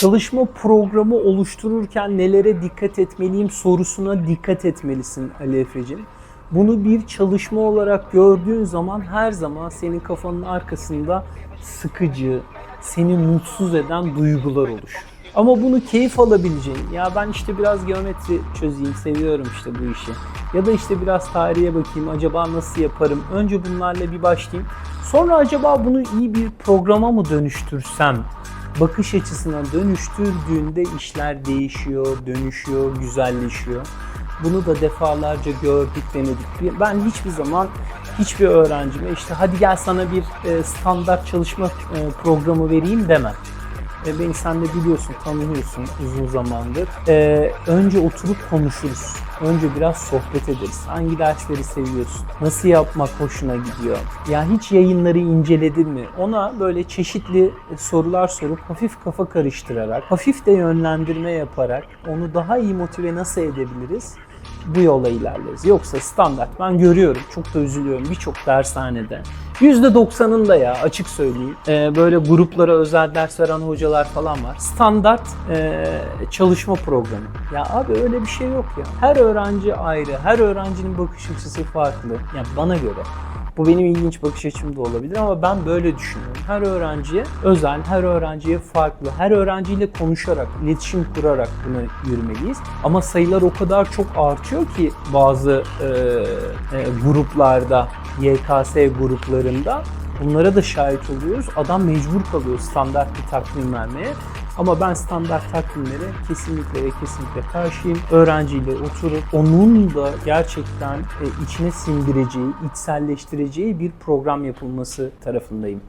Çalışma programı oluştururken nelere dikkat etmeliyim sorusuna dikkat etmelisin Ali Efe'cim. Bunu bir çalışma olarak gördüğün zaman her zaman senin kafanın arkasında sıkıcı, seni mutsuz eden duygular oluşur. Ama bunu keyif alabileceğin, ya ben işte biraz geometri çözeyim, seviyorum işte bu işi. Ya da işte biraz tarihe bakayım, acaba nasıl yaparım? Önce bunlarla bir başlayayım. Sonra acaba bunu iyi bir programa mı dönüştürsem? bakış açısına dönüştürdüğünde işler değişiyor, dönüşüyor, güzelleşiyor. Bunu da defalarca gördük, denedik. Ben hiçbir zaman hiçbir öğrencime işte hadi gel sana bir e, standart çalışma e, programı vereyim demem. E, beni sen de biliyorsun, tanıyorsun uzun zamandır. E, önce oturup konuşuruz. Önce biraz sohbet ederiz. Hangi dersleri seviyorsun? Nasıl yapmak hoşuna gidiyor? Ya hiç yayınları inceledin mi? Ona böyle çeşitli sorular sorup hafif kafa karıştırarak, hafif de yönlendirme yaparak onu daha iyi motive nasıl edebiliriz? bu yola ilerleriz. Yoksa standart ben görüyorum çok da üzülüyorum birçok dershanede. %90'ında ya açık söyleyeyim. Ee, böyle gruplara özel ders veren hocalar falan var. Standart e, çalışma programı. Ya abi öyle bir şey yok ya. Her öğrenci ayrı. Her öğrencinin bakış açısı farklı. Ya bana göre. Bu benim ilginç bakış açım da olabilir ama ben böyle düşünüyorum. Her öğrenciye özel, her öğrenciye farklı, her öğrenciyle konuşarak, iletişim kurarak buna yürümeliyiz. Ama sayılar o kadar çok artıyor ki bazı e, e, gruplarda, YKS gruplarında bunlara da şahit oluyoruz. Adam mecbur kalıyor standart bir takvim vermeye. Ama ben standart takvimlere kesinlikle ve kesinlikle karşıyım. Öğrenciyle oturup onun da gerçekten e, içine sindireceği, içselleştireceği bir program yapılması tarafındayım.